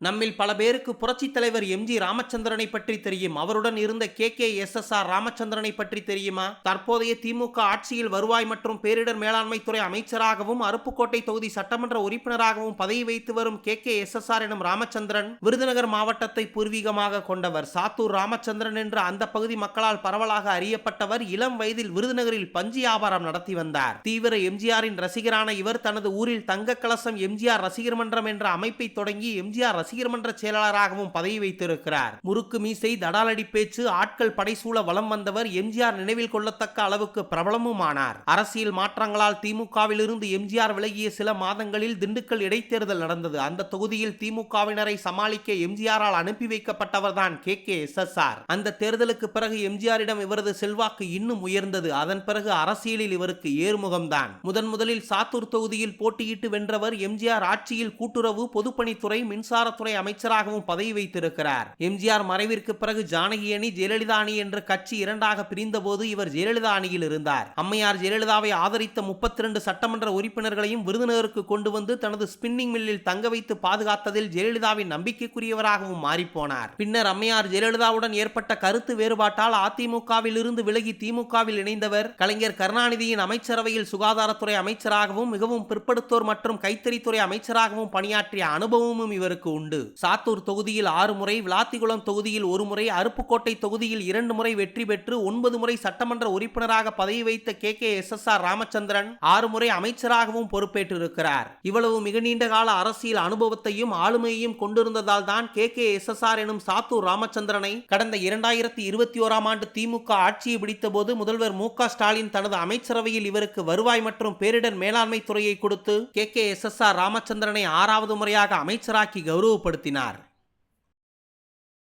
நம்மில் பல பேருக்கு புரட்சித் தலைவர் எம்ஜி ராமச்சந்திரனை பற்றி தெரியும். அவருடன் இருந்த K. K. S. S. R. ராமச்சந்திரனை பற்றி தெரியுமா? தற்போதைய திமுக ஆட்சியில் வருவாய் மற்றும் பேரிடர் மேலாண்மை துறை அமைச்சராகவும் அருப்புக்கோட்டை தொகுதி சட்டமன்ற உறுப்பினராகவும் பதவி வைத்து வரும் K. K. S. S. R. எனும் ராமச்சந்திரன் விருதுநகர் மாவட்டத்தை பூர்வீகமாக கொண்டவர். சாத்தூர் ராமச்சந்திரன் என்ற அந்த பகுதி மக்களால் பரவலாக அறியப்பட்டவர் இளம் வயதில் விருதுநகரில் பஞ்சு வியாபாரம் நடத்தி வந்தார். தீவிர எம்ஜிஆரின் ரசிகரான இவர் தனது ஊரில் தங்க கலசம் எம்ஜிஆர் ரசிகர் மன்றம் என்ற அமைப்பை தொடங்கி எம்ஜிஆர் ரசிகர் மன்ற செயலாளராகவும் பதவி வைத்திருக்கிறார். முறுக்கு மீசை தடாலடி பேச்சு ஆட்கள் படைசூழ வலம் வந்தவர் எம்ஜிஆர் நினைவில் கொள்ளத்தக்க அளவுக்கு பிரபலமும் ஆனார் அரசியல் மாற்றங்களால் திமுகவில் இருந்து எம்ஜிஆர் விலகிய சில மாதங்களில் திண்டுக்கல் இடைத்தேர்தல் நடந்தது. அந்த தொகுதியில் திமுகவினரை சமாளிக்க எம்ஜிஆரால் அனுப்பி வைக்கப்பட்டவர்தான் K. K. S. S. R. அந்த தேர்தலுக்கு பிறகு எம்ஜிஆரிடம் இவரது செல்வாக்கு இன்னும் உயர்ந்தது. அதன் பிறகு அரசியலில் இவருக்கு ஏறுமுகம்தான். முதன் முதலில் சாத்தூர் தொகுதியில் போட்டியிட்டு வென்றவர் எம்ஜிஆர் ஆட்சியில் கூட்டுறவு பொதுப்பணித்துறை மின்சார மின்சாரத்துறை அமைச்சராகவும் பதவி வைத்திருக்கிறார். எம்ஜிஆர் மறைவிற்கு பிறகு ஜானகி அணி ஜெயலலிதா அணி என்ற கட்சி இரண்டாக பிரிந்தபோது இவர் ஜெயலலிதா அணியில் இருந்தார். அம்மையார் ஜெயலலிதாவை ஆதரித்த முப்பத்தி இரண்டு சட்டமன்ற உறுப்பினர்களையும் விருதுநகருக்கு கொண்டு வந்து தனது ஸ்பின்னிங் மில்லில் தங்க வைத்து பாதுகாத்ததில் ஜெயலலிதாவின் நம்பிக்கைக்குரியவராகவும் மாறிப்போனார். பின்னர் அம்மையார் ஜெயலலிதாவுடன் ஏற்பட்ட கருத்து வேறுபாட்டால் அதிமுகவில் இருந்து விலகி திமுகவில் இணைந்தவர் கலைஞர் கருணாநிதியின் அமைச்சரவையில் சுகாதாரத்துறை அமைச்சராகவும் மிகவும் பிற்படுத்தோர் மற்றும் கைத்தறித்துறை அமைச்சராகவும் பணியாற்றிய அனுபவமும் இவருக்கு உண்டு. சாத்தூர் தொகுதியில் ஆறு முறை விளாத்திகுளம் தொகுதியில் ஒரு முறை அருப்புக்கோட்டை தொகுதியில் இரண்டு முறை வெற்றி பெற்று ஒன்பது முறை சட்டமன்ற உறுப்பினராக பதவி வைத்த K. K. S. S. R. Ramachandran ஆறு முறை அமைச்சராகவும் பொறுப்பேற்றிருக்கிறார். இவ்வளவு மிக நீண்ட கால அரசியல் அனுபவத்தையும் ஆளுமையையும் கொண்டிருந்ததால் தான் K. K. S. S. R. எனும் சாத்தூர் ராமச்சந்திரனை கடந்த இரண்டாயிரத்தி இருபத்தி ஓராம் ஆண்டு திமுக ஆட்சியை பிடித்தபோது முதல்வர் மு. க. ஸ்டாலின் தனது அமைச்சரவையில் இவருக்கு வருவாய் மற்றும் பேரிடர் மேலாண்மை துறையை கொடுத்து K. K. S. S. R. ராமச்சந்திரனை ஆறாவது முறையாக அமைச்சராக்கி கௌரவப்படுத்தினார்